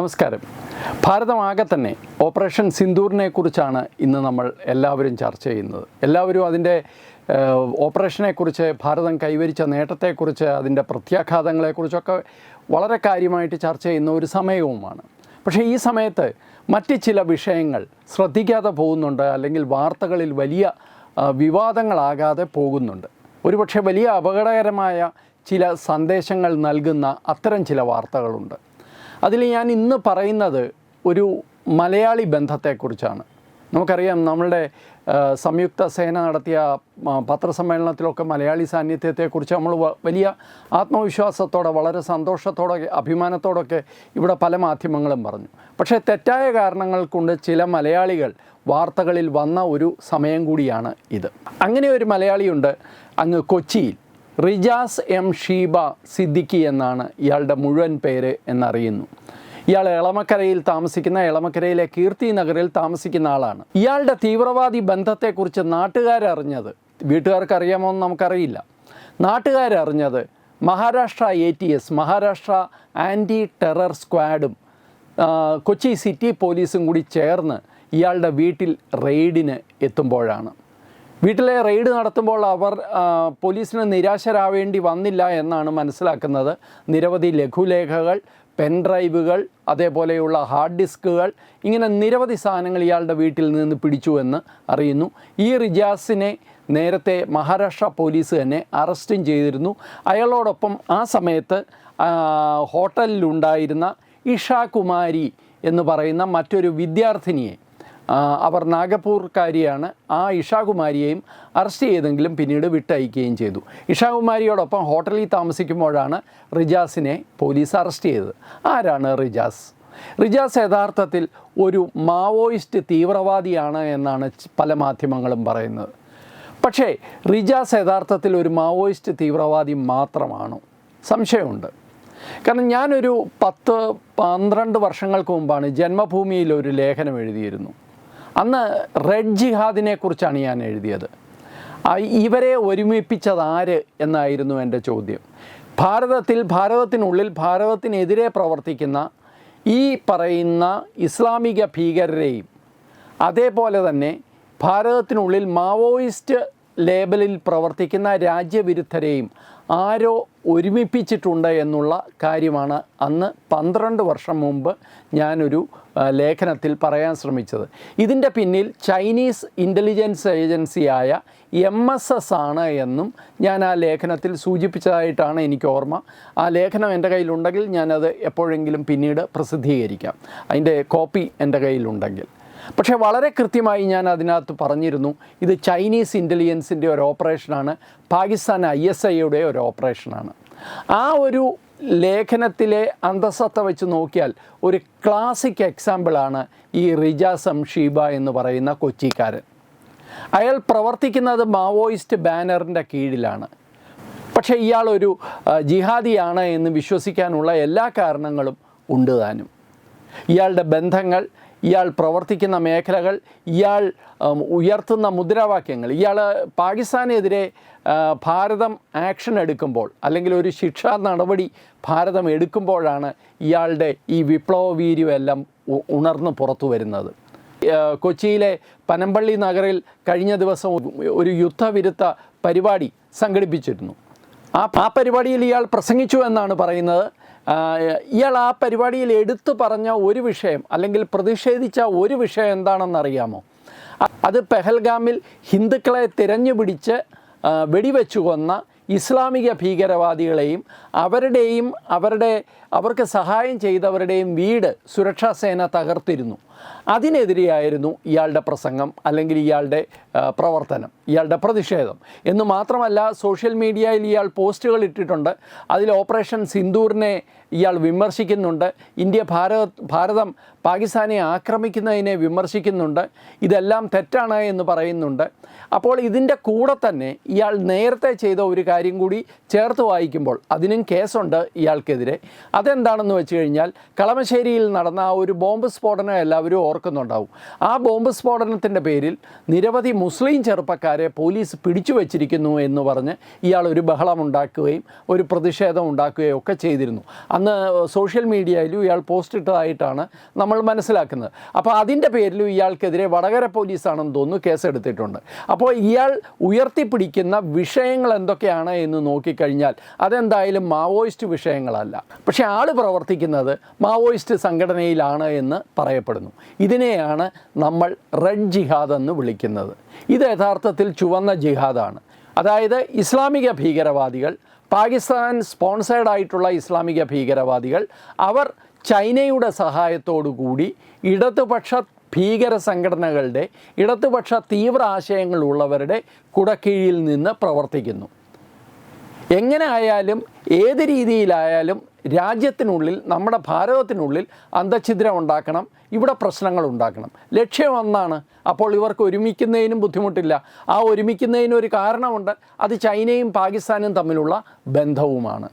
നമസ്കാരം. ഭാരതമാകെ തന്നെ ഓപ്പറേഷൻ സിന്ദൂറിനെ കുറിച്ചാണ് ഇന്ന് നമ്മൾ എല്ലാവരും ചർച്ച ചെയ്യുന്നത്. എല്ലാവരും അതിന്റെ ഓപ്പറേഷനെക്കുറിച്ച് ഭാരതം കൈവരിച്ച നേട്ടത്തെക്കുറിച്ച് അതിന്റെ പ്രത്യാഘാതങ്ങളെക്കുറിച്ചൊക്കെ വളരെ കാര്യമായിട്ട് ചർച്ച ചെയ്യുന്ന ഒരു സമയവുമാണ്. പക്ഷേ ഈ സമയത്ത് മറ്റ് ചില വിഷയങ്ങൾ ശ്രദ്ധിക്കാതെ പോകുന്നുണ്ട് അല്ലെങ്കിൽ വാർത്തകളിൽ വലിയ വിവാദങ്ങളാകാതെ പോകുന്നുണ്ട്. ഒരുപക്ഷെ വലിയ അപകടകരമായ ചില സന്ദേശങ്ങൾ നൽകുന്ന അത്തരം ചില വാർത്തകളുണ്ട്. അതിൽ ഞാൻ ഇന്ന് പറയുന്നത് ഒരു മലയാളി ബന്ധത്തെക്കുറിച്ചാണ്. നമുക്കറിയാം നമ്മളുടെ സംയുക്ത സേന നടത്തിയ പത്രസമ്മേളനത്തിലൊക്കെ മലയാളി സാന്നിധ്യത്തെക്കുറിച്ച് നമ്മൾ വലിയ ആത്മവിശ്വാസത്തോടെ വളരെ സന്തോഷത്തോടെ അഭിമാനത്തോടൊക്കെ ഇവിടെ പല മാധ്യമങ്ങളും പറഞ്ഞു. പക്ഷേ തെറ്റായ കാരണങ്ങൾ കൊണ്ട് ചില മലയാളികൾ വാർത്തകളിൽ വന്ന ഒരു സമയം കൂടിയാണ് ഇത്. അങ്ങനെ ഒരു മലയാളിയുണ്ട് അങ്ങ് കൊച്ചിയിൽ. റിജാസ് എം ഷീബ സിദ്ദിഖി എന്നാണ് ഇയാളുടെ മുഴുവൻ പേര് എന്നറിയുന്നു. ഇയാൾ എളമക്കരയിൽ താമസിക്കുന്ന എളമക്കരയിലെ കീർത്തി നഗറിൽ താമസിക്കുന്ന ആളാണ്. ഇയാളുടെ തീവ്രവാദി ബന്ധത്തെക്കുറിച്ച് നാട്ടുകാരറിഞ്ഞത് വീട്ടുകാർക്ക് അറിയാമോ എന്ന് നമുക്കറിയില്ല. നാട്ടുകാരറിഞ്ഞത് Maharashtra A T S Maharashtra anti terror സ്ക്വാഡും കൊച്ചി സിറ്റി പോലീസും കൂടി ചേർന്ന് ഇയാളുടെ വീട്ടിൽ റെയ്ഡിന് എത്തുമ്പോഴാണ്. വീട്ടിലെ റെയ്ഡ് നടത്തുമ്പോൾ അവർ പോലീസിന് നിരാശരാവേണ്ടി വന്നില്ല എന്നാണ് മനസ്സിലാക്കുന്നത്. നിരവധി ലഘുലേഖകൾ പെൻഡ്രൈവുകൾ അതേപോലെയുള്ള ഹാർഡ് ഡിസ്കുകൾ ഇങ്ങനെ നിരവധി സാധനങ്ങൾ ഇയാളുടെ വീട്ടിൽ നിന്ന് പിടിച്ചു എന്ന് അറിയുന്നു. ഈ റിജാസിനെ നേരത്തെ മഹാരാഷ്ട്ര പോലീസ് തന്നെ അറസ്റ്റും ചെയ്തിരുന്നു. അയാളോടൊപ്പം ആ സമയത്ത് ഹോട്ടലിലുണ്ടായിരുന്ന ഇഷാകുമാരി എന്ന് പറയുന്ന മറ്റൊരു വിദ്യാർത്ഥിനിയെ അവർ നാഗപ്പൂർക്കാരിയാണ് ആ ഇഷാകുമാരിയെയും അറസ്റ്റ് ചെയ്തെങ്കിലും പിന്നീട് വിട്ടയക്കുകയും ചെയ്തു. ഇഷാകുമാരിയോടൊപ്പം ഹോട്ടലിൽ താമസിക്കുമ്പോഴാണ് റിജാസിനെ പോലീസ് അറസ്റ്റ് ചെയ്തത്. ആരാണ് റിജാസ്? റിജാസ് യഥാർത്ഥത്തിൽ ഒരു മാവോയിസ്റ്റ് തീവ്രവാദിയാണ് എന്നാണ് പല മാധ്യമങ്ങളും പറയുന്നത്. പക്ഷേ റിജാസ് യഥാർത്ഥത്തിൽ ഒരു മാവോയിസ്റ്റ് തീവ്രവാദി മാത്രമാണോ. സംശയമുണ്ട്. കാരണം ഞാനൊരു പത്ത് പന്ത്രണ്ട് വർഷങ്ങൾക്ക് മുമ്പാണ് ജന്മഭൂമിയിൽ ഒരു ലേഖനം എഴുതിയിരുന്നു. അന്ന് റെഡ് ജിഹാദിനെ കുറിച്ചാണ് ഞാൻ എഴുതിയത്. ഇവരെ ഒരുമിപ്പിച്ചത് ആര് എന്നായിരുന്നു എന്റെ ചോദ്യം. ഭാരതത്തിൽ ഭാരതത്തിനുള്ളിൽ ഭാരതത്തിനെതിരെ പ്രവർത്തിക്കുന്ന ഈ പറയുന്ന ഇസ്ലാമിക ഭീകരരെയും അതേപോലെ തന്നെ ഭാരതത്തിനുള്ളിൽ മാവോയിസ്റ്റ് ലേബലിൽ പ്രവർത്തിക്കുന്ന രാജ്യവിരുദ്ധരെയും ആരോ ഒരുമിപ്പിച്ചിട്ടുണ്ട് എന്നുള്ള കാര്യമാണ് അന്ന് പന്ത്രണ്ട് വർഷം മുമ്പ് ഞാനൊരു ലേഖനത്തിൽ പറയാൻ ശ്രമിച്ചത്. ഇതിന്റെ പിന്നിൽ ചൈനീസ് ഇന്റലിജൻസ് ഏജൻസിയായ എം എസ് എസ് ആണ് എന്നും ഞാൻ ആ ലേഖനത്തിൽ സൂചിപ്പിച്ചതായിട്ടാണ് എനിക്ക് ഓർമ്മ. ആ ലേഖനം എന്റെ കയ്യിലുണ്ടെങ്കിൽ ഞാനത് എപ്പോഴെങ്കിലും പിന്നീട് പ്രസിദ്ധീകരിക്കാം. അതിന്റെ കോപ്പി എന്റെ കയ്യിലുണ്ടെങ്കിൽ. പക്ഷേ വളരെ കൃത്യമായി ഞാൻ അതിനകത്ത് പറഞ്ഞിരുന്നു ഇത് ചൈനീസ് ഇന്റലിജൻസിന്റെ ഒരു ഓപ്പറേഷനാണ് പാകിസ്ഥാൻ ഐ എസ് ഐയുടെ ഒരു ഓപ്പറേഷനാണ്. ആ ഒരു ലേഖനത്തിലെ അന്തസത്ത വെച്ച് നോക്കിയാൽ ഒരു ക്ലാസിക് എക്സാമ്പിളാണ് ഈ റിജ സംഷീബ എന്ന് പറയുന്ന കൊച്ചിക്കാരൻ. അയാൾ പ്രവർത്തിക്കുന്നത് മാവോയിസ്റ്റ് ബാനറിന്റെ കീഴിലാണ്. പക്ഷേ ഇയാളൊരു ആ, ജിഹാദിയാണ് എന്ന് വിശ്വസിക്കാനുള്ള എല്ലാ കാരണങ്ങളും ഉണ്ട് താനും. ഇയാളുടെ ബന്ധങ്ങൾ ഇയാൾ പ്രവർത്തിക്കുന്ന മേഖലകൾ ഇയാൾ ഉയർത്തുന്ന മുദ്രാവാക്യങ്ങൾ ഇയാൾ പാകിസ്ഥാനെതിരെ ഭാരതം ആക്ഷൻ എടുക്കുമ്പോൾ അല്ലെങ്കിൽ ഒരു ശിക്ഷാ നടപടി ഭാരതം എടുക്കുമ്പോഴാണ് ഇയാളുടെ ഈ വിപ്ലവ വീര്യമെല്ലാം ഉണർന്ന് പുറത്തു വരുന്നത്. കൊച്ചിയിലെ പനമ്പള്ളി നഗറിൽ കഴിഞ്ഞ ദിവസം ഒരു യുദ്ധവിരുദ്ധ പരിപാടി സംഘടിപ്പിച്ചിരുന്നു. ആ പരിപാടിയിൽ ഇയാൾ പ്രസംഗിച്ചു എന്നാണ് പറയുന്നത്. ഇയാൾ ആ പരിപാടിയിൽ എടുത്തു പറഞ്ഞ ഒരു വിഷയം അല്ലെങ്കിൽ പ്രതിഷേധിച്ച ഒരു വിഷയം എന്താണെന്നറിയാമോ അത് പെഹൽഗാമിൽ ഹിന്ദുക്കളെ തിരഞ്ഞുപിടിച്ച് പിടിച്ച് വെടിവെച്ചു കൊന്ന ഇസ്ലാമിക ഭീകരവാദികളെയും അവരുടെയും അവരുടെ അവർക്ക് സഹായം ചെയ്തവരുടെയും വീട് സുരക്ഷാ സേന തകർത്തിരുന്നു. അതിനെതിരെയായിരുന്നു ഇയാളുടെ പ്രസംഗം അല്ലെങ്കിൽ ഇയാളുടെ പ്രവർത്തനം ഇയാളുടെ പ്രതിഷേധം. എന്ന് മാത്രമല്ല സോഷ്യൽ മീഡിയയിൽ ഇയാൾ പോസ്റ്റുകൾ ഇട്ടിട്ടുണ്ട്. അതിൽ ഓപ്പറേഷൻ സിന്ദൂറിനെ ഇയാൾ വിമർശിക്കുന്നുണ്ട്. ഇന്ത്യ ഭാരത് ഭാരതം പാകിസ്ഥാനെ ആക്രമിക്കുന്നതിനെ വിമർശിക്കുന്നുണ്ട്. ഇതെല്ലാം തെറ്റാണ് എന്ന് പറയുന്നുണ്ട്. അപ്പോൾ ഇതിന്റെ കൂടെ തന്നെ ഇയാൾ നേരത്തെ ചെയ്ത ഒരു കാര്യം കൂടി ചേർത്ത് വായിക്കുമ്പോൾ അതിനും കേസുണ്ട് ഇയാൾക്കെതിരെ. അതെന്താണെന്ന് വെച്ച് കഴിഞ്ഞാൽ കളമശ്ശേരിയിൽ നടന്ന ആ ഒരു ബോംബ് സ്ഫോടനം എല്ലാവരും ഓർക്കുന്നുണ്ടാവും. ആ ബോംബ് സ്ഫോടനത്തിന്റെ പേരിൽ നിരവധി മുസ്ലിം ചെറുപ്പക്കാരെ പോലീസ് പിടിച്ചു വച്ചിരിക്കുന്നു എന്ന് പറഞ്ഞ് ഇയാൾ ഒരു ബഹളം ഉണ്ടാക്കുകയും ഒരു പ്രതിഷേധം ഉണ്ടാക്കുകയും ഒക്കെ ചെയ്തിരുന്നു. അന്ന് സോഷ്യൽ മീഡിയയിലും ഇയാൾ പോസ്റ്റ് ഇട്ടതായിട്ടാണ് നമ്മൾ മനസ്സിലാക്കുന്നത്. അപ്പോൾ അതിന്റെ പേരിലും ഇയാൾക്കെതിരെ വടകര പോലീസാണെന്ന് തോന്നുന്നു കേസെടുത്തിട്ടുണ്ട്. അപ്പോൾ ഇയാൾ ഉയർത്തിപ്പിടിക്കുന്ന വിഷയങ്ങൾ എന്തൊക്കെയാണ് എന്ന് നോക്കിക്കഴിഞ്ഞാൽ അതെന്തായാലും മാവോയിസ്റ്റ് വിഷയങ്ങളല്ല. പക്ഷേ ആൾ പ്രവർത്തിക്കുന്നത് മാവോയിസ്റ്റ് സംഘടനയിലാണ് എന്ന് പറയപ്പെടുന്നു. ഇതിനെയാണ് നമ്മൾ റെഡ് ജിഹാദ് എന്ന് വിളിക്കുന്നത്. ഇത് യഥാർത്ഥത്തിൽ ചുവന്ന ജിഹാദാണ്. അതായത് ഇസ്ലാമിക ഭീകരവാദികൾ പാകിസ്ഥാൻ സ്പോൺസേഡ് ആയിട്ടുള്ള ഇസ്ലാമിക ഭീകരവാദികൾ അവർ ചൈനയുടെ സഹായത്തോടു കൂടി ഇടതുപക്ഷ ഭീകര സംഘടനകളുടെ ഇടതുപക്ഷ തീവ്ര ആശയങ്ങളുള്ളവരുടെ കുടക്കീഴിൽ നിന്ന് പ്രവർത്തിക്കുന്നു. എങ്ങനെ ആയാലും ഏത് രീതിയിലായാലും രാജ്യത്തിനുള്ളിൽ നമ്മുടെ ഭാരതത്തിനുള്ളിൽ അന്തഛിദ്രം ഉണ്ടാക്കണം ഇവിടെ പ്രശ്നങ്ങൾ ഉണ്ടാക്കണം. ലക്ഷ്യം ഒന്നാണ് അപ്പോൾ ഇവർക്ക് ഒരുമിക്കുന്നതിനും ബുദ്ധിമുട്ടില്ല. ആ ഒരുമിക്കുന്നതിന് ഒരു കാരണമുണ്ട്. അത് ചൈനയും പാകിസ്ഥാനും തമ്മിലുള്ള ബന്ധവുമാണ്.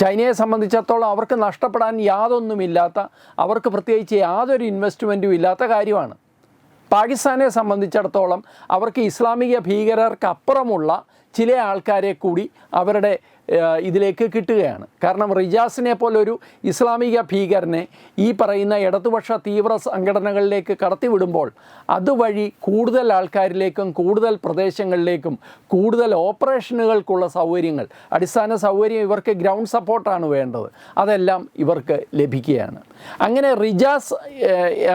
ചൈനയെ സംബന്ധിച്ചിടത്തോളം അവർക്ക് നഷ്ടപ്പെടാൻ യാതൊന്നുമില്ലാത്ത അവർക്ക് പ്രത്യേകിച്ച് യാതൊരു ഇൻവെസ്റ്റ്മെന്റും ഇല്ലാത്ത കാര്യമാണ്. പാകിസ്ഥാനെ സംബന്ധിച്ചിടത്തോളം അവർക്ക് ഇസ്ലാമിക ഭീകരർക്കപ്പുറമുള്ള ചില ആൾക്കാരെ കൂടി അവരുടെ ഇതിലേക്ക് കിട്ടുകയാണ്. കാരണം റിജാസിനെ പോലൊരു ഇസ്ലാമിക ഭീകരനെ ഈ പറയുന്ന ഇടതുപക്ഷ തീവ്ര സംഘടനകളിലേക്ക് കടത്തിവിടുമ്പോൾ അതുവഴി കൂടുതൽ ആൾക്കാരിലേക്കും കൂടുതൽ പ്രദേശങ്ങളിലേക്കും കൂടുതൽ ഓപ്പറേഷനുകൾക്കുള്ള സൗകര്യങ്ങൾ അടിസ്ഥാന സൗകര്യം ഇവർക്ക് ഗ്രൗണ്ട് സപ്പോർട്ടാണ് വേണ്ടത്. അതെല്ലാം ഇവർക്ക് ലഭിക്കുകയാണ്. അങ്ങനെ റിജാസ്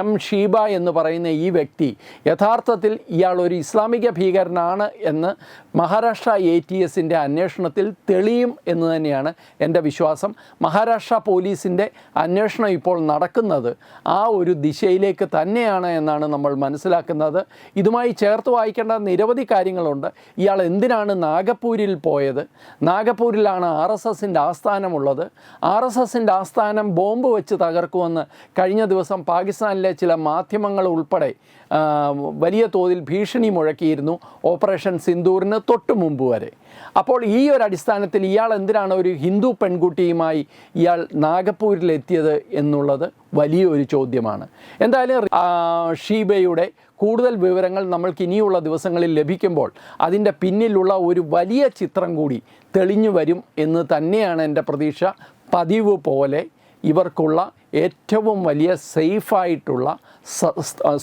എം ഷീബ എന്ന് പറയുന്ന ഈ വ്യക്തി യഥാർത്ഥത്തിൽ ഇയാൾ ഒരു ഇസ്ലാമിക ഭീകരനാണ് എന്ന് മഹാരാഷ്ട്ര എ ടി എസിന്റെ അന്വേഷണത്തിൽ തെളിയും എന്ന് തന്നെയാണ് എന്റെ വിശ്വാസം. മഹാരാഷ്ട്ര പോലീസിന്റെ അന്വേഷണം ഇപ്പോൾ നടക്കുന്നത് ആ ഒരു ദിശയിലേക്ക് തന്നെയാണ് എന്നാണ് നമ്മൾ മനസ്സിലാക്കുന്നത്. ഇതുമായി ചേർത്ത് വായിക്കേണ്ട നിരവധി കാര്യങ്ങളുണ്ട്. ഇയാൾ എന്തിനാണ് നാഗപ്പൂരിൽ പോയത്? നാഗപ്പൂരിലാണ് ആർ എസ് എസിന്റെ ആസ്ഥാനമുള്ളത്. ആർ എസ് എസിന്റെ ആസ്ഥാനം ബോംബ് വെച്ച് തകർക്കുമെന്ന് കഴിഞ്ഞ ദിവസം പാകിസ്ഥാനിലെ ചില മാധ്യമങ്ങൾ ഉൾപ്പെടെ വലിയ തോതിൽ ഭീഷണി മുഴക്കിയിരുന്നു ഓപ്പറേഷൻ സിന്ദൂറിന് തൊട്ടു മുമ്പ് വരെ. അപ്പോൾ ഈ ഒരു അടിസ്ഥാനത്തിൽ ഇയാൾ എന്തിനാണ് ഒരു ഹിന്ദു പെൺകുട്ടിയുമായി ഇയാൾ നാഗപ്പൂരിലെത്തിയത് എന്നുള്ളത് വലിയൊരു ചോദ്യമാണ്. എന്തായാലും ഷീബയുടെ കൂടുതൽ വിവരങ്ങൾ നമ്മൾക്ക് ഇനിയുള്ള ദിവസങ്ങളിൽ ലഭിക്കുമ്പോൾ അതിന്റെ പിന്നിലുള്ള ഒരു വലിയ ചിത്രം കൂടി തെളിഞ്ഞു വരും എന്ന് തന്നെയാണ് എന്റെ പ്രതീക്ഷ. പതിവ് പോലെ ഇവർക്കുള്ള ഏറ്റവും വലിയ സേഫായിട്ടുള്ള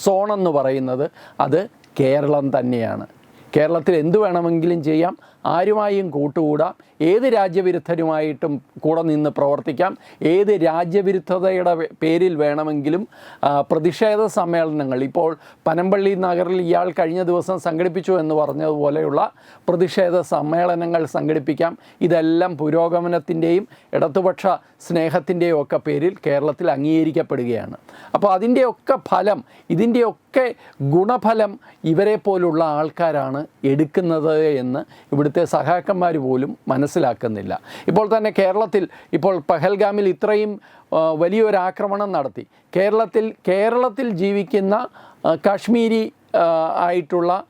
സോണെന്ന് പറയുന്നത് അത് കേരളം തന്നെയാണ്. കേരളത്തിൽ എന്തു വേണമെങ്കിലും ചെയ്യാം. ആരുമായും കൂട്ടുകൂടാം. ഏത് രാജ്യവിരുദ്ധരുമായിട്ടും കൂടെ നിന്ന് പ്രവർത്തിക്കാം. ഏത് രാജ്യവിരുദ്ധതയുടെ പേരിൽ വേണമെങ്കിലും പ്രതിഷേധ സമ്മേളനങ്ങൾ. ഇപ്പോൾ പനമ്പള്ളി നഗറിൽ ഇയാൾ കഴിഞ്ഞ ദിവസം സംഘടിപ്പിച്ചു എന്ന് പറഞ്ഞതുപോലെയുള്ള പ്രതിഷേധ സമ്മേളനങ്ങൾ സംഘടിപ്പിക്കാം. ഇതെല്ലാം പുരോഗമനത്തിന്റെയും ഇടതുപക്ഷ സ്നേഹത്തിന്റെയും ഒക്കെ പേരിൽ കേരളത്തിൽ അംഗീകരിക്കപ്പെടുകയാണ്. അപ്പോൾ അതിന്റെയൊക്കെ ഫലം ഇതിന്റെയൊക്കെ ഗുണഫലം ഇവരെ പോലുള്ള ആൾക്കാരാണ് എടുക്കുന്നത് എന്ന് ഇവിടുത്തെ സഹാക്കന്മാർ പോലും മനസ്സിലാക്കുന്നില്ല. ഇപ്പോൾ തന്നെ കേരളത്തിൽ ഇപ്പോൾ പഹൽഗാമിൽ ഇത്രയും വലിയൊരു ആക്രമണം നടത്തി. കേരളത്തിൽ കേരളത്തിൽ ജീവിക്കുന്ന കാശ്മീരി ആയിട്ടുള്ള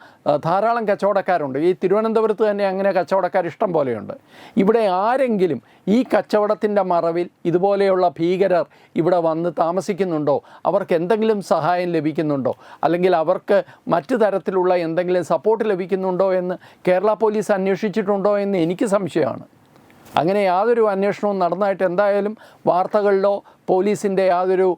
ധാരാളം കച്ചവടക്കാരുണ്ട്. ഈ തിരുവനന്തപുരത്ത് തന്നെ അങ്ങനെ കച്ചവടക്കാർ ഇഷ്ടം പോലെയുണ്ട്. ഇവിടെ ആരെങ്കിലും ഈ കച്ചവടത്തിന്റെ മറവിൽ ഇതുപോലെയുള്ള ഭീകരർ ഇവിടെ വന്ന് താമസിക്കുന്നുണ്ടോ? അവർക്ക് എന്തെങ്കിലും സഹായം ലഭിക്കുന്നുണ്ടോ? അല്ലെങ്കിൽ അവർക്ക് മറ്റു തരത്തിലുള്ള എന്തെങ്കിലും സപ്പോർട്ട് ലഭിക്കുന്നുണ്ടോ എന്ന് കേരള പോലീസ് അന്വേഷിച്ചിട്ടുണ്ടോ എന്ന് എനിക്ക് സംശയമാണ്. അങ്ങനെ യാതൊരു അന്വേഷണവും നടന്നതായിട്ട് എന്തായാലും വാർത്തകളിലോ പോലീസിന്റെ യാതൊരു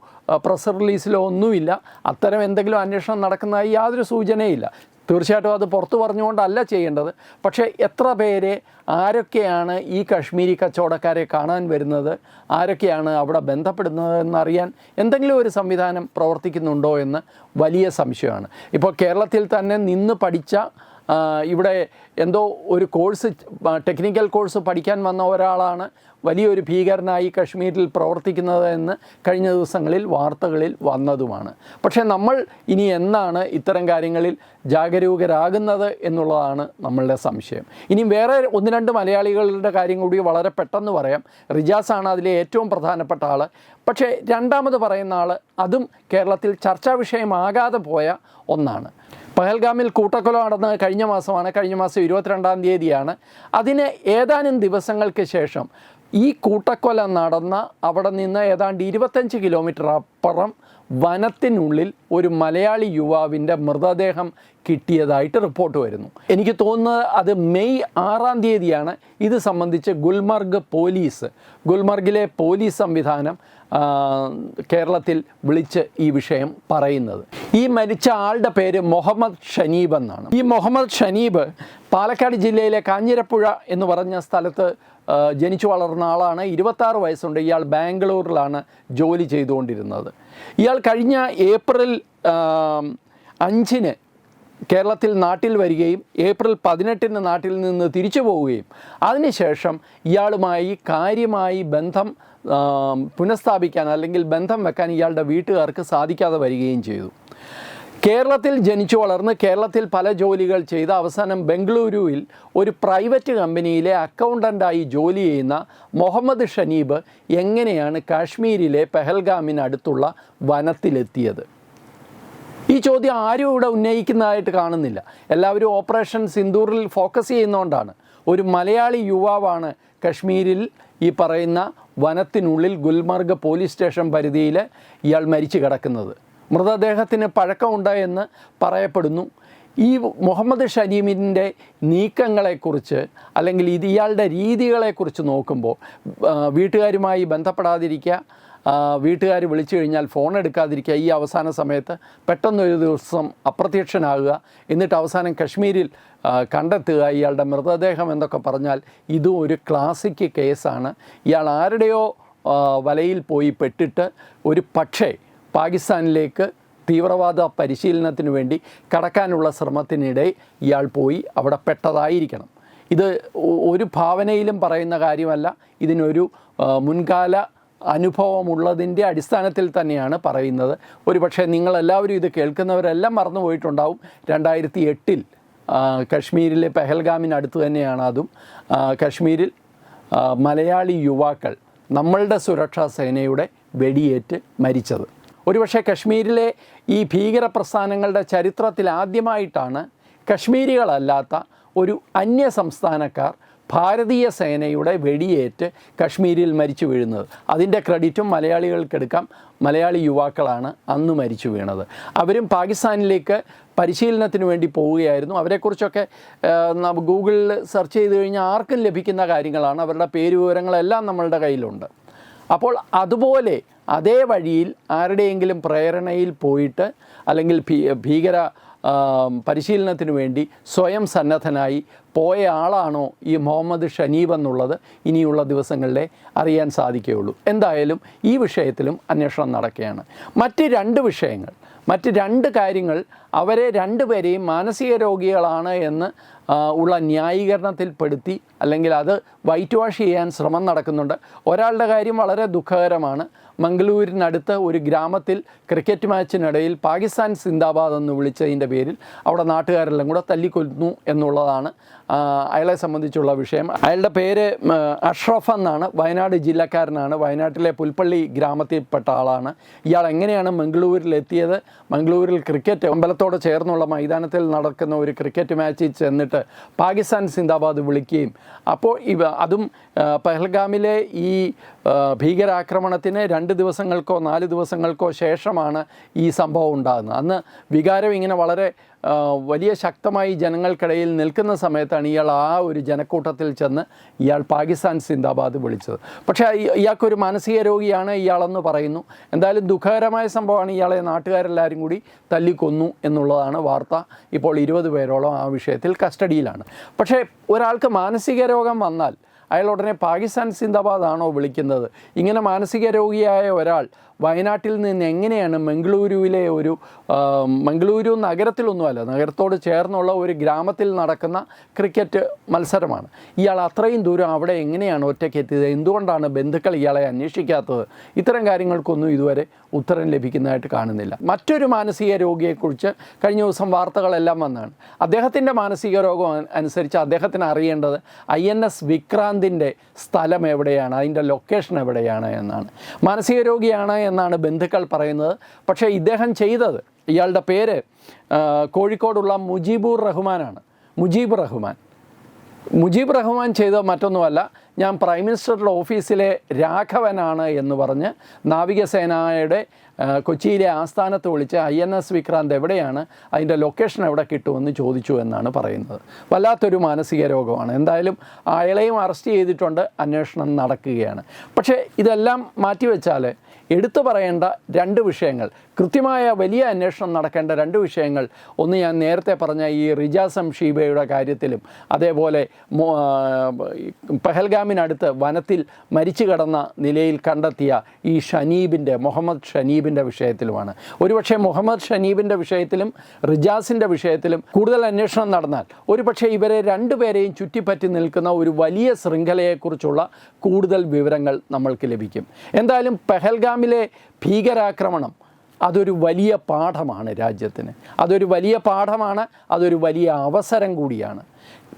പ്രസ് റിലീസിലോ ഒന്നുമില്ല. അത്തരം എന്തെങ്കിലും അന്വേഷണം നടക്കുന്നതായി യാതൊരു സൂചനയില്ല. തീർച്ചയായിട്ടും അത് പുറത്തു പറഞ്ഞുകൊണ്ടല്ല ചെയ്യേണ്ടത്. പക്ഷേ എത്ര പേരെ ആരൊക്കെയാണ് ഈ കശ്മീരി കച്ചവടക്കാരെ കാണാൻ വരുന്നത് ആരൊക്കെയാണ് അവിടെ ബന്ധപ്പെടുന്നത് എന്നറിയാൻ എന്തെങ്കിലും ഒരു സംവിധാനം പ്രവർത്തിക്കുന്നുണ്ടോ എന്ന് വലിയ സംശയമാണ്. ഇപ്പോൾ കേരളത്തിൽ തന്നെ നിന്ന് പഠിച്ച ഇവിടെ എന്തോ ഒരു കോഴ്സ് ടെക്നിക്കൽ കോഴ്സ് പഠിക്കാൻ വന്ന ഒരാളാണ് വലിയൊരു ഭീകരനായി കശ്മീരിൽ പ്രവർത്തിക്കുന്നത് എന്ന് കഴിഞ്ഞ ദിവസങ്ങളിൽ വാർത്തകളിൽ വന്നതുമാണ്. പക്ഷേ നമ്മൾ ഇനി എന്നാണ് ഇത്തരം കാര്യങ്ങളിൽ ജാഗരൂകരാകുന്നത് എന്നുള്ളതാണ് നമ്മളുടെ സംശയം. ഇനി വേറെ ഒന്ന് രണ്ട് മലയാളികളുടെ കാര്യം കൂടി വളരെ പെട്ടെന്ന് പറയാം. റിജാസാണ് അതിലെ ഏറ്റവും പ്രധാനപ്പെട്ട ആൾ പക്ഷേ രണ്ടാമത് പറയുന്ന ആൾ അതും കേരളത്തിൽ ചർച്ചാ വിഷയമാകാതെ പോയ ഒന്നാണ്. പഹൽഗാമിൽ കൂട്ടക്കൊല നടന്നത് കഴിഞ്ഞ മാസമാണ് കഴിഞ്ഞ മാസം ഇരുപത്തിരണ്ടാം തീയതിയാണ്. അതിന് ഏതാനും ദിവസങ്ങൾക്ക് ശേഷം ഈ കൂട്ടക്കൊല നടന്ന അവിടെ നിന്ന് ഏതാണ്ട് ഇരുപത്തഞ്ച് കിലോമീറ്റർ അപ്പുറം വനത്തിനുള്ളിൽ ഒരു മലയാളി യുവാവിന്റെ മൃതദേഹം കിട്ടിയതായിട്ട് റിപ്പോർട്ട് വരുന്നു. എനിക്ക് തോന്നുന്നത് അത് മെയ് ആറാം തീയതിയാണ്. ഇത് സംബന്ധിച്ച് ഗുൽമർഗ് പോലീസ് ഗുൽമർഗിലെ പോലീസ് സംവിധാനം കേരളത്തിൽ വിളിച്ച് ഈ വിഷയം പറയുന്നത്. ഈ മരിച്ച ആളുടെ പേര് മുഹമ്മദ് ഷനീബ് എന്നാണ്. ഈ മുഹമ്മദ് ഷനീബ് പാലക്കാട് ജില്ലയിലെ കാഞ്ഞിരപ്പുഴ എന്ന് പറഞ്ഞ സ്ഥലത്ത് ജനിച്ചു വളർന്ന ആളാണ്. ഇരുപത്താറ് വയസ്സുണ്ട്. ഇയാൾ ബാംഗ്ലൂരിലാണ് ജോലി ചെയ്തുകൊണ്ടിരുന്നത്. ഇയാൾ കഴിഞ്ഞ ഏപ്രിൽ അഞ്ചിന് കേരളത്തിൽ നാട്ടിൽ വരികയും ഏപ്രിൽ പതിനെട്ടിന് നാട്ടിൽ നിന്ന് തിരിച്ചു പോവുകയും. അതിനുശേഷം ഇയാളുമായി കാര്യമായി ബന്ധം പുനഃസ്ഥാപിക്കാൻ അല്ലെങ്കിൽ ബന്ധം വെക്കാൻ ഇയാളുടെ വീട്ടുകാർക്ക് സാധിക്കാതെ വരികയും ചെയ്തു. കേരളത്തിൽ ജനിച്ചു വളർന്ന് കേരളത്തിൽ പല ജോലികൾ ചെയ്ത് അവസാനം ബംഗളൂരുവിൽ ഒരു പ്രൈവറ്റ് കമ്പനിയിലെ അക്കൗണ്ടന്റായി ജോലി ചെയ്യുന്ന മുഹമ്മദ് ഷനീബ് എങ്ങനെയാണ് കാശ്മീരിലെ പെഹൽഗാമിനടുത്തുള്ള വനത്തിലെത്തിയത്? ഈ ചോദ്യം ആരും ഇവിടെ ഉന്നയിക്കുന്നതായിട്ട് കാണുന്നില്ല. എല്ലാവരും ഓപ്പറേഷൻ സിന്ദൂറിൽ ഫോക്കസ് ചെയ്യുന്നതുകൊണ്ടാണ് ഒരു മലയാളി യുവാവാണ് കശ്മീരിൽ ഈ പറയുന്ന വനത്തിനുള്ളിൽ ഗുൽമർഗ് പോലീസ് സ്റ്റേഷൻ പരിധിയിൽ ഇയാൾ മരിച്ചു കിടക്കുന്നത്. മൃതദേഹത്തിന് പഴക്കമുണ്ടായെന്ന് പറയപ്പെടുന്നു. ഈ മുഹമ്മദ് ഷരീമിന്റെ നീക്കങ്ങളെക്കുറിച്ച് അല്ലെങ്കിൽ ഇത് ഇയാളുടെ രീതികളെക്കുറിച്ച് നോക്കുമ്പോൾ വീട്ടുകാരുമായി ബന്ധപ്പെടാതിരിക്കുക വീട്ടുകാർ വിളിച്ചു കഴിഞ്ഞാൽ ഫോൺ എടുക്കാതിരിക്കുക. ഈ അവസാന സമയത്ത് പെട്ടെന്നൊരു ദിവസം അപ്രത്യക്ഷനാകുക. എന്നിട്ട് അവസാനം കശ്മീരിൽ കണ്ടെത്തുക ഇയാളുടെ മൃതദേഹം എന്നൊക്കെ പറഞ്ഞാൽ ഇതും ഒരു ക്ലാസിക് കേസാണ് ഇയാൾ ആരുടെയോ വലയിൽ പോയി പെട്ടിട്ട് ഒരു പക്ഷേ പാകിസ്ഥാനിലേക്ക് തീവ്രവാദ പരിശീലനത്തിന് വേണ്ടി കടക്കാനുള്ള ശ്രമത്തിനിടെ ഇയാൾ പോയി അവിടെ പെട്ടതായിരിക്കണം. ഇത് ഒരു ഭാവനയിലും പറയുന്ന കാര്യമല്ല. ഇതിനൊരു മുൻകാല അനുഭവമുള്ളതിന്റെ അടിസ്ഥാനത്തിൽ തന്നെയാണ് പറയുന്നത്. ഒരു പക്ഷേ നിങ്ങളെല്ലാവരും ഇത് കേൾക്കുന്നവരെല്ലാം മറന്നുപോയിട്ടുണ്ടാവും. രണ്ടായിരത്തി എട്ടിൽ കശ്മീരിലെ പെഹൽഗാമിനടുത്ത് തന്നെയാണ് അതും. കശ്മീരിൽ മലയാളി യുവാക്കൾ നമ്മളുടെ സുരക്ഷാ സേനയുടെ വെടിയേറ്റ് മരിച്ചത്. ഒരുപക്ഷെ കശ്മീരിലെ ഈ ഭീകരപ്രസ്ഥാനങ്ങളുടെ ചരിത്രത്തിൽ ആദ്യമായിട്ടാണ് കശ്മീരികളല്ലാത്ത ഒരു അന്യ സംസ്ഥാനക്കാർ ഭാരതീയ സേനയുടെ വെടിയേറ്റ് കശ്മീരിൽ മരിച്ചു വീഴുന്നത്. അതിന്റെ ക്രെഡിറ്റും മലയാളികൾക്കെടുക്കാം. മലയാളി യുവാക്കളാണ് അന്ന് മരിച്ചു വീണത്. അവരും പാകിസ്ഥാനിലേക്ക് പരിശീലനത്തിന് വേണ്ടി പോവുകയായിരുന്നു. അവരെക്കുറിച്ചൊക്കെ ഗൂഗിളിൽ സെർച്ച് ചെയ്ത് കഴിഞ്ഞാൽ ആർക്കും ലഭിക്കുന്ന കാര്യങ്ങളാണ്. അവരുടെ പേര് വിവരങ്ങളെല്ലാം നമ്മളുടെ കയ്യിലുണ്ട്. അപ്പോൾ അതുപോലെ അതേ വഴിയിൽ ആരുടെയെങ്കിലും പ്രേരണയിൽ പോയിട്ട് അല്ലെങ്കിൽ ഭീകര പരിശീലനത്തിന് വേണ്ടി സ്വയം സന്നദ്ധനായി പോയ ആളാണോ ഈ മുഹമ്മദ് ഷനീബ് എന്നുള്ളത് ഇനിയുള്ള ദിവസങ്ങളിലെ അറിയാൻ സാധിക്കുകയുള്ളൂ. എന്തായാലും ഈ വിഷയത്തിലും അന്വേഷണം നടക്കുകയാണ്. മറ്റ് രണ്ട് വിഷയങ്ങൾ മറ്റ് രണ്ട് കാര്യങ്ങൾ അവരെ രണ്ടുപേരെയും മാനസിക രോഗികളാണ് എന്ന് ഉള്ള ന്യായീകരണത്തിൽപ്പെടുത്തി അല്ലെങ്കിൽ അത് വൈറ്റ് വാഷ് ചെയ്യാൻ ശ്രമം നടക്കുന്നുണ്ട്. ഒരാളുടെ കാര്യം വളരെ ദുഃഖകരമാണ്. മംഗളൂരിനടുത്ത് ഒരു ഗ്രാമത്തിൽ ക്രിക്കറ്റ് മാച്ചിനിടയിൽ പാകിസ്ഥാൻ സിന്ദാബാദ് എന്ന് വിളിച്ചതിന്റെ പേരിൽ അവിടെ നാട്ടുകാരെല്ലാം കൂടെ തല്ലിക്കൊല്ലുന്നു എന്നുള്ളതാണ് അയാളെ സംബന്ധിച്ചുള്ള വിഷയം. അയാളുടെ പേര് അഷ്റഫ് എന്നാണ്. വയനാട് ജില്ലക്കാരനാണ്. വയനാട്ടിലെ പുൽപ്പള്ളി ഗ്രാമത്തിൽപ്പെട്ട ആളാണ്. ഇയാൾ എങ്ങനെയാണ് മംഗളൂരിലെത്തിയത് മംഗളൂരിൽ ക്രിക്കറ്റ് അമ്പലത്തോട് ചേർന്നുള്ള മൈതാനത്തിൽ നടക്കുന്ന ഒരു ക്രിക്കറ്റ് മാച്ചിൽ ചെന്നിട്ട് പാകിസ്ഥാൻ സിന്ദാബാദ് വിളിക്കുകയും അപ്പോൾ ഇവ അതും പെഹൽഗാമിലെ ഈ ഭീകരാക്രമണത്തിന് രണ്ട് ദിവസങ്ങൾക്കോ നാല് ദിവസങ്ങൾക്കോ ശേഷമാണ് ഈ സംഭവം ഉണ്ടാകുന്നത്. അന്ന് വികാരം ഇങ്ങനെ വളരെ വലിയ ശക്തമായി ജനങ്ങൾക്കിടയിൽ നിൽക്കുന്ന സമയത്താണ് ഇയാൾ ആ ഒരു ജനക്കൂട്ടത്തിൽ ചെന്ന് ഇയാൾ പാകിസ്ഥാൻ സിന്ദാബാദ് വിളിച്ചത്. പക്ഷേ ഇയാൾക്കൊരു മാനസിക രോഗിയാണ് ഇയാളെന്ന് പറയുന്നു. എന്തായാലും ദുഃഖകരമായ സംഭവമാണ് ഇയാളെ നാട്ടുകാരെല്ലാവരും കൂടി തല്ലിക്കൊന്നു എന്നുള്ളതാണ് വാർത്ത. ഇപ്പോൾ ഇരുപത് പേരോളം ആ വിഷയത്തിൽ കസ്റ്റഡിയിലാണ്. പക്ഷേ ഒരാൾക്ക് മാനസിക രോഗം വന്നാൽ അയാൾ ഉടനെ പാകിസ്ഥാൻ സിന്ദാബാദ് ആണോ വിളിക്കുന്നത്? ഇങ്ങനെ മാനസിക രോഗിയായ ഒരാൾ വയനാട്ടിൽ നിന്ന് എങ്ങനെയാണ് മംഗളൂരുവിലെ ഒരു മംഗളൂരു നഗരത്തിലൊന്നുമല്ല നഗരത്തോട് ചേർന്നുള്ള ഒരു ഗ്രാമത്തിൽ നടക്കുന്ന ക്രിക്കറ്റ് മത്സരമാണ്. ഇയാൾ അത്രയും ദൂരം അവിടെ എങ്ങനെയാണ് ഒറ്റയ്ക്ക് എത്തിയത്? എന്തുകൊണ്ടാണ് ബന്ധുക്കൾ ഇയാളെ അന്വേഷിക്കാത്തത്? ഇത്തരം കാര്യങ്ങൾക്കൊന്നും ഇതുവരെ ഉത്തരം ലഭിക്കുന്നതായിട്ട് കാണുന്നില്ല. മറ്റൊരു മാനസിക രോഗിയെക്കുറിച്ച് കഴിഞ്ഞ ദിവസം വാർത്തകളെല്ലാം വന്നതാണ്. അദ്ദേഹത്തിന്റെ മാനസിക രോഗം അനുസരിച്ച് അദ്ദേഹത്തിന് അറിയേണ്ടത് ഐ എൻ എസ് വിക്രാന്തിന്റെ സ്ഥലം എവിടെയാണ്? അതിന്റെ ലൊക്കേഷൻ എവിടെയാണ് എന്നാണ്. മാനസിക രോഗിയാണ് എന്നാണ് ബന്ധുക്കൾ പറയുന്നത്. പക്ഷേ ഇദ്ദേഹം ചെയ്തത് ഇയാളുടെ പേര് കോഴിക്കോടുള്ള മുജീബുർ റഹ്മാനാണ്. മുജീബ് റഹ്മാൻ. മുജീബ് റഹ്മാൻ ചെയ്ത മറ്റൊന്നുമല്ല ഞാൻ പ്രൈം മിനിസ്റ്ററുടെ ഓഫീസിലെ രാഘവനാണ് എന്ന് പറഞ്ഞ് നാവികസേനയുടെ കൊച്ചിയിലെ ആസ്ഥാനത്ത് വിളിച്ച് ഐ എൻ എസ് വിക്രാന്ത് എവിടെയാണ് അതിന്റെ ലൊക്കേഷൻ എവിടെ കിട്ടുമെന്ന് ചോദിച്ചു എന്നാണ് പറയുന്നത്. വല്ലാത്തൊരു മാനസിക രോഗമാണ്. എന്തായാലും അയാളെയും അറസ്റ്റ് ചെയ്തിട്ടുണ്ട് അന്വേഷണം നടക്കുകയാണ്. പക്ഷേ ഇതെല്ലാം മാറ്റിവെച്ചാൽ എടുത്തു പറയേണ്ട രണ്ട് വിഷയങ്ങൾ. കൃത്യമായ വലിയ അന്വേഷണം നടക്കേണ്ട രണ്ട് വിഷയങ്ങൾ. ഒന്ന് ഞാൻ നേരത്തെ പറഞ്ഞ ഈ റിജാസം ഷീബയുടെ കാര്യത്തിലും അതേപോലെ പെഹൽഗാമിനടുത്ത് വനത്തിൽ മരിച്ചു കടന്ന നിലയിൽ കണ്ടെത്തിയ ഈ ഷനീബിന്റെ മുഹമ്മദ് ഷനീബിന്റെ വിഷയത്തിലുമാണ്. ഒരുപക്ഷെ മുഹമ്മദ് ഷനീബിന്റെ വിഷയത്തിലും റിജാസിന്റെ വിഷയത്തിലും കൂടുതൽ അന്വേഷണം നടന്നാൽ ഒരുപക്ഷെ ഇവരെ രണ്ടുപേരെയും ചുറ്റിപ്പറ്റി നിൽക്കുന്ന ഒരു വലിയ ശൃംഖലയെക്കുറിച്ചുള്ള കൂടുതൽ വിവരങ്ങൾ നമ്മൾക്ക് ലഭിക്കും. എന്തായാലും പെഹൽഗാമിലെ ഭീകരാക്രമണം അതൊരു വലിയ പാഠമാണ് രാജ്യത്തിന്. അതൊരു വലിയ പാഠമാണ് അതൊരു വലിയ അവസരം കൂടിയാണ്.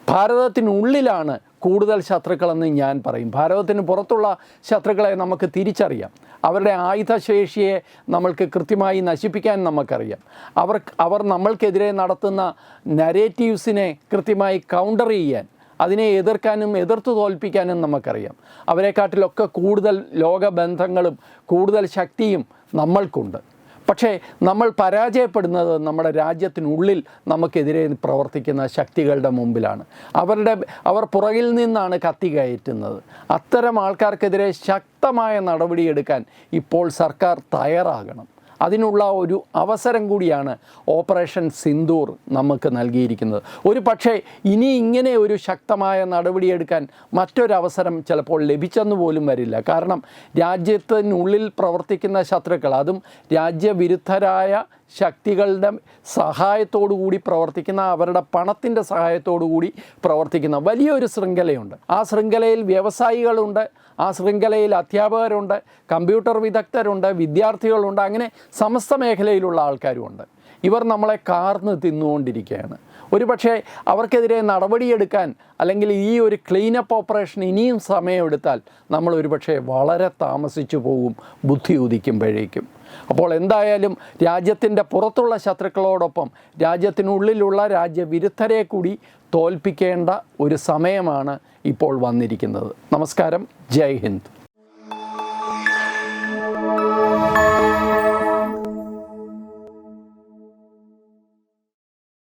ഭാരതത്തിനുള്ളിലാണ് കൂടുതൽ ശത്രുക്കളെന്ന് ഞാൻ പറയും. ഭാരതത്തിന് പുറത്തുള്ള ശത്രുക്കളെ നമുക്ക് തിരിച്ചറിയാം. അവരുടെ ആയുധശേഷിയെ നമ്മൾക്ക് കൃത്യമായി നശിപ്പിക്കാൻ നമുക്കറിയാം. അവർ അവർ നമ്മൾക്കെതിരെ നടത്തുന്ന നരേറ്റീവ്സിനെ കൃത്യമായി കൗണ്ടർ ചെയ്യാൻ അതിനെ എതിർക്കാനും എതിർത്ത് തോൽപ്പിക്കാനും നമുക്കറിയാം. അവരെക്കാട്ടിലൊക്കെ കൂടുതൽ ലോകബന്ധങ്ങളും കൂടുതൽ ശക്തിയും നമ്മൾക്കുണ്ട്. പക്ഷേ നമ്മൾ പരാജയപ്പെടുന്നത് നമ്മുടെ രാജ്യത്തിനുള്ളിൽ നമുക്കെതിരെ പ്രവർത്തിക്കുന്ന ശക്തികളുടെ മുമ്പിലാണ്. അവരുടെ അവർ പുറകിൽ നിന്നാണ് കത്തി കയറ്റുന്നത്. അത്തരം ആൾക്കാർക്കെതിരെ ശക്തമായ നടപടിയെടുക്കാൻ ഇപ്പോൾ സർക്കാർ തയ്യാറാകണം. അതിനുള്ള ഒരു അവസരം കൂടിയാണ് ഓപ്പറേഷൻ സിന്ദൂർ നമുക്ക് നൽകിയിരിക്കുന്നത്. ഒരു പക്ഷേ ഇനി ഇങ്ങനെ ഒരു ശക്തമായ നടപടിയെടുക്കാൻ മറ്റൊരവസരം ചിലപ്പോൾ ലഭിച്ചെന്ന് പോലും വരില്ല. കാരണം രാജ്യത്തിനുള്ളിൽ പ്രവർത്തിക്കുന്ന ശത്രുക്കൾ അതും രാജ്യവിരുദ്ധരായ ശക്തികളുടെ സഹായത്തോടു കൂടി പ്രവർത്തിക്കുന്ന അവരുടെ പണത്തിന്റെ സഹായത്തോടു കൂടി പ്രവർത്തിക്കുന്ന വലിയൊരു ശൃംഖലയുണ്ട്. ആ ശൃംഖലയിൽ വ്യവസായികളുണ്ട് ആ ശൃംഖലയിൽ അധ്യാപകരുണ്ട് കമ്പ്യൂട്ടർ വിദഗ്ധരുണ്ട് വിദ്യാർത്ഥികളുണ്ട് അങ്ങനെ സമസ്ത മേഖലയിലുള്ള ആൾക്കാരുമുണ്ട്. ഇവർ നമ്മളെ കാർന്ന് തിന്നുകൊണ്ടിരിക്കുകയാണ്. ഒരുപക്ഷെ അവർക്കെതിരെ നടപടിയെടുക്കാൻ അല്ലെങ്കിൽ ഈ ഒരു ക്ലീനപ്പ് ഓപ്പറേഷൻ ഇനിയും സമയമെടുത്താൽ നമ്മൾ ഒരുപക്ഷെ വളരെ താമസിച്ചു പോകും ബുദ്ധി ഉദിക്കുമ്പോഴേക്കും. അപ്പോൾ എന്തായാലും രാജ്യത്തിന്റെ പുറത്തുള്ള ശത്രുക്കളോടൊപ്പം രാജ്യത്തിനുള്ളിലുള്ള രാജ്യവിരുദ്ധരെ കൂടി തോൽപ്പിക്കേണ്ട ഒരു സമയമാണ് ഇപ്പോൾ വന്നിരിക്കുന്നത്. നമസ്കാരം. ജയ് ഹിന്ദ്.